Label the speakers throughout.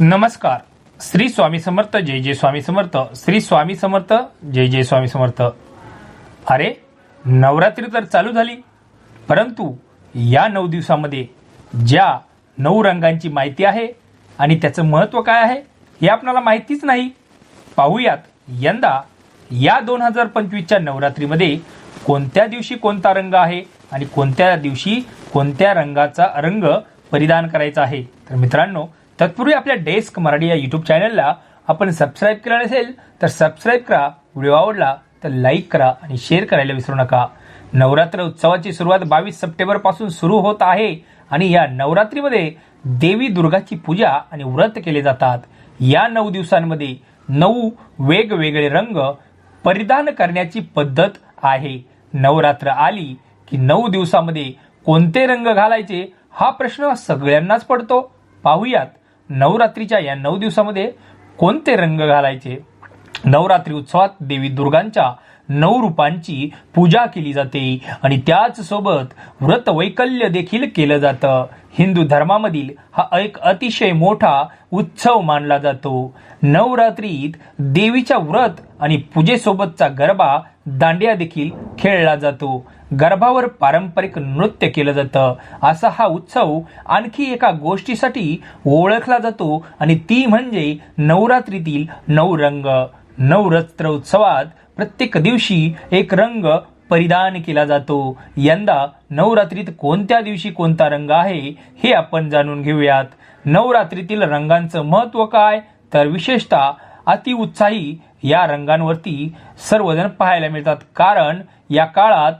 Speaker 1: नमस्कार. श्री स्वामी समर्थ जय जय स्वामी समर्थ. श्री स्वामी समर्थ जय जय स्वामी समर्थ. अरे नवरात्री तर चालू झाली. परंतु या नऊ दिवसामध्ये ज्या नऊ रंगांची माहिती आहे आणि त्याचं महत्त्व काय आहे हे आपणाला माहितीच नाही. पाहूयात यंदा या दोन हजार पंचवीसच्या नवरात्रीमध्ये कोणत्या दिवशी कोणता रंग आहे आणि कोणत्या दिवशी कोणत्या रंगाचा रंग परिधान करायचा आहे. तर मित्रांनो तत्पूर्वी आपल्या डेस्क मराठी या युट्यूब चॅनलला आपण सबस्क्राईब केलं नसेल तर सबस्क्राईब करा व्हिडिओ आवडला तर लाईक करा आणि शेअर करायला विसरू नका. नवरात्र उत्सवाची सुरुवात बावीस सप्टेंबरपासून सुरू होत आहे आणि या नवरात्रीमध्ये देवी दुर्गाची पूजा आणि व्रत केले जातात. या नऊ दिवसांमध्ये नऊ वेगवेगळे रंग परिधान करण्याची पद्धत आहे. नवरात्र आली की नऊ दिवसामध्ये कोणते रंग घालायचे हा प्रश्न सगळ्यांनाच पडतो. पाहूयात. नवरात्रीच्या या नऊ दिवसामध्ये कोणते रंग घालायचे? नवरात्री उत्सवात देवी दुर्गांच्या नऊ रूपांची पूजा केली जाते आणि त्याच सोबत व्रत वैकल्य देखील केलं जातं. हिंदू धर्मामधील हा एक अतिशय मोठा उत्सव मानला जातो. नवरात्रीत देवीच्या व्रत आणि पूजेसोबतचा गरबा दांडिया देखील खेळला जातो. गर्भावर पारंपरिक नृत्य केलं जातं. असा हा उत्सव आणखी एका गोष्टीसाठी ओळखला जातो आणि ती म्हणजे नवरात्रीतील नऊ रंग नवरात्र उत्सवात प्रत्येक दिवशी एक रंग परिधान केला जातो. यंदा नवरात्रीत कोणत्या दिवशी कोणता रंग आहे हे आपण जाणून घेऊयात. नवरात्रीतील रंगांचं महत्त्व काय? तर विशेषतः अतिउत्साही या रंगांवरती सर्वजण पाहायला मिळतात. कारण या काळात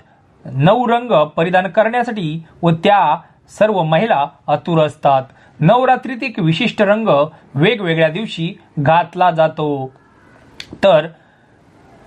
Speaker 1: नऊ रंग परिधान करण्यासाठी व त्या सर्व महिला आतुर असतात. नवरात्रीत एक विशिष्ट रंग वेगवेगळ्या दिवशी घातला जातो. तर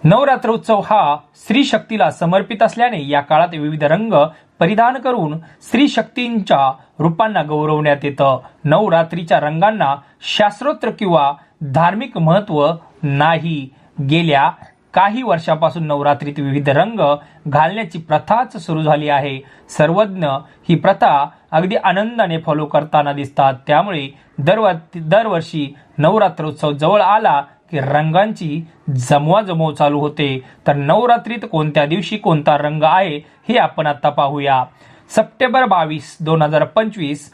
Speaker 1: नवरात्र उत्सव हा स्त्री शक्तीला समर्पित असल्याने या काळात विविध रंग परिधान करून स्त्री शक्तींच्या रूपांना गौरवण्यात येतं. नवरात्रीच्या रंगांना शास्त्रोत्र किंवा धार्मिक महत्त्व नाही. गेल्या काही वर्षापासून नवरात्रीत विविध रंग घालण्याची प्रथाच सुरू झाली आहे. सर्वज्ञ ही प्रथा अगदी आनंदाने फॉलो करताना दिसतात. त्यामुळे दरवर दरवर्षी नवरात्रोत्सव जवळ आला की रंगांची जमवाजमव चालू होते. तर नवरात्रीत कोणत्या दिवशी कोणता रंग आहे हे आपण आता पाहूया. सप्टेंबर बावीस दोन हजार पंचवीस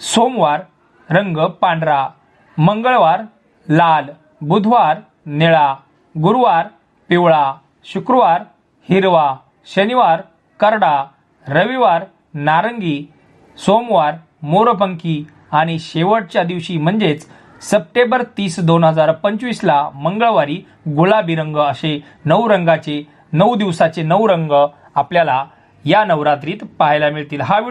Speaker 1: सोमवार रंग पांढरा मंगळवार लाल. बुधवार निळा गुरुवार पिवळा शुक्रवार हिरवा शनिवार करडा रविवार नारंगी सोमवार मोरपंखी आणि शेवटच्या दिवशी म्हणजेच सप्टेंबर तीस दोन हजार पंचवीसला मंगळवारी गुलाबी रंग असे नऊ रंगाचे नऊ दिवसाचे नऊ रंग आपल्याला या नवरात्रीत पाहायला मिळतील. हा व्हिडिओ